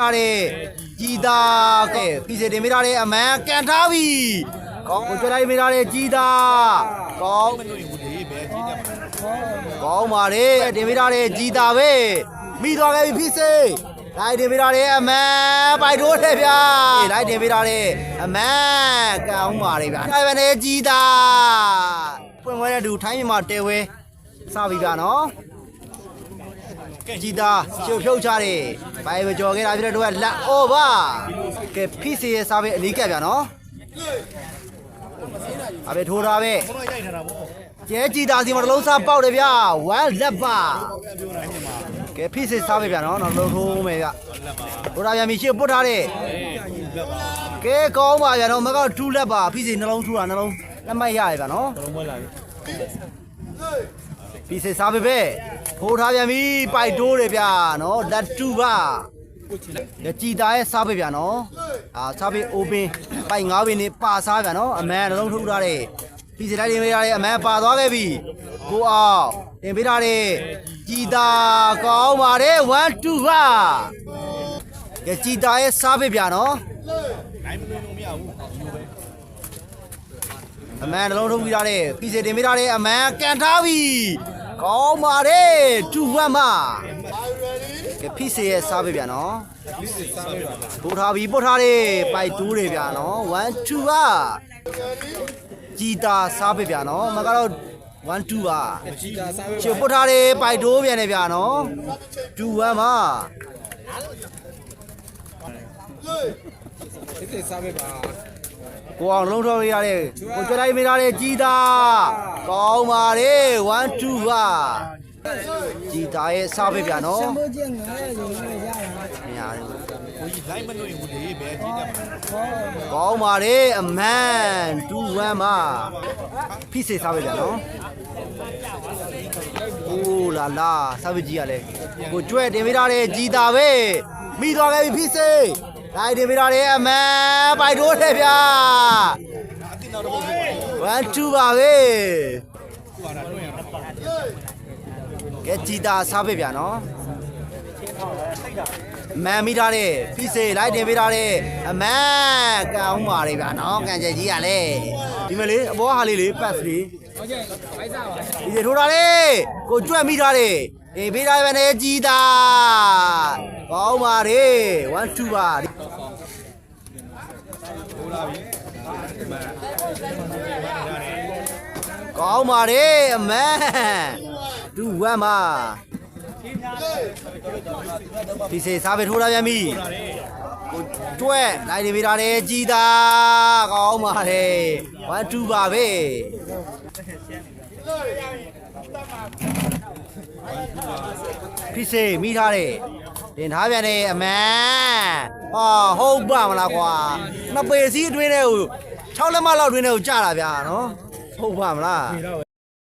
ထားတဲ့ကြည်သာကဲပြည်စတင်မိထားတဲ့အမန်ကန်ထားပြီကောင်းကိုကြွလိုက်မိထားတဲ့ကြည်သာကောင်းကောင်းပါလေတင်မိထားတဲ့ကြည်သာပဲမိသွားခဲ့ပြီဖြစ်စေလိုက်တင်ပေးတာလေအမန်ပိုက်တိုးလေဗျာလိုက်တင်ပေးတာလေအမန်ကောင်းပါလေဗျာဆိုင်ဗန်ရဲ့ကြီးတာပွင့်ဝဲတဲ့သူထိုင်းမြန်မာတဲဝဲစပြီဗျာနော် ကြည်သားရှုပ်ဖြုတ်ချတယ်ဘိုင်ဘကြော်ခဲ့တာပြတဲ့တော့လက်အော်ပါကဲဖိစီရဲ့စားပဲအနီးကပ်ဗျာနော်အဘေထိုးတာပဲကျဲကြည်သားစီမှာတစ်လုံးစားပေါက်တယ်ဗျာဝမ်လက်ပါကဲဖိစီစားပဲဗျာနော်နောက်လုံးထိုးမယ်ဗျထိုးတာဗျာမြရှေ့ပုတ်ထားတယ်ကဲကောင်းပါဗျာနော်မကောက်2လက်ပါဖိစီနှလုံးထိုးတာနှလုံးလက်မိုက်ရတယ်ဗျာနော်ပြီး စေစားပဲပဲထိုးထားပြန်ပြီပိုက်တိုးတယ်ဗျာနော်လက်တူပါရကြည်သားရဲ့စားပဲဗျာနော်အာစားပဲ open ပိုက်ငါးပင်နေပါစားဗျာနော်အမန်တစ်လုံးထုတ်ထားတယ်ပြီးစေလိုက်တင်ပေးထားတယ်အမန်ပါသွားခဲ့ပြီကိုအောင်တင်ပေးထားတယ်ကြည်သားကောင်းပါတယ်1 2ပါရကြည်သားရဲ့စားပဲဗျာနော်အမန်တစ်လုံးထုတ်ပြီးထားတယ်ပြီးစေတင်ပေးထားတယ်အမန်ကန်ထားပြီ ကောင်းပါတယ်2 1မှာကဲဖိစေရဲ့စားပဲဗျာနော်ပို့ထားပြီပို့ထားတယ်ပိုက်တူးတယ်ဗျာနော်1 2ပါကြည်တာစားပဲဗျာနော်မကတော့1 2ပါကြည်တာစားပဲချစ်ပို့ထားတယ်ပိုက်တိုးပြန်တယ်ဗျာနော်2 1မှာဒီစစ်စားပဲပါကိုအောင်လုံးထော်ရရတယ်ကိုကြွလိုက်မိထားတဲ့ជីတာ ကောင်းပါလေ1 2ပါជីတာရဲ့စားပဲဗျာနော်ဘိုးကျငါရဲ့ရုံနဲ့ရတာမရတယ်ကိုကြီးလိုက်မလို့ရင်ဘူးလေဘယ်ကြီးတက်မှာကောင်းပါလေအမန်2 1ပါဖိစေစားပဲဗျာနော်အိုးလာလာစားပဲကြီးရလဲကိုကြွဲတင်မိထားတဲ့ជីတာပဲမိသွားခဲ့ပြီဖိစေလိုက်တင်မိထားတဲ့အမန်ပိုက်တိုးတယ်ဗျာ 1 2ပါပဲကဲကြည်တာစားပဲဗျာနော်မန်မိထားတဲ့ဖိစေလိုက်တင်ပေးထားတဲ့အမန်ကောင်းပါလေဗျာနော်ကန်ချက်ကြီးရလဲဒီမလေးအဘောဟာလေးလေးပတ်စ်လေးဟုတ်ကဲ့ဖိုက်စားပါဒီထိုးထားလေကိုကြွက်မိထားတယ်ဒီပေးထားပဲနဲ့ကြည်တာကောင်းပါလေ1 2ပါ ကောင်းပါလေအမန်တူဝမ်းပါဒီစေစားပဲထိုးထားပြန်ပြီကိုတွဲလိုက်နေမိတာလေကြည်တာကောင်းပါလေ1 2ပါပဲဖိစေမိထားတယ် တင်ထားပြန်တယ်အမန်ဟာဟုတ်ပါမလားကွာနှစ်ပေစီးအတွင်းထဲကို6လက်မလောက်အတွင်းထဲကိုကြာတာဗျာနော်ဟုတ်ပါမလား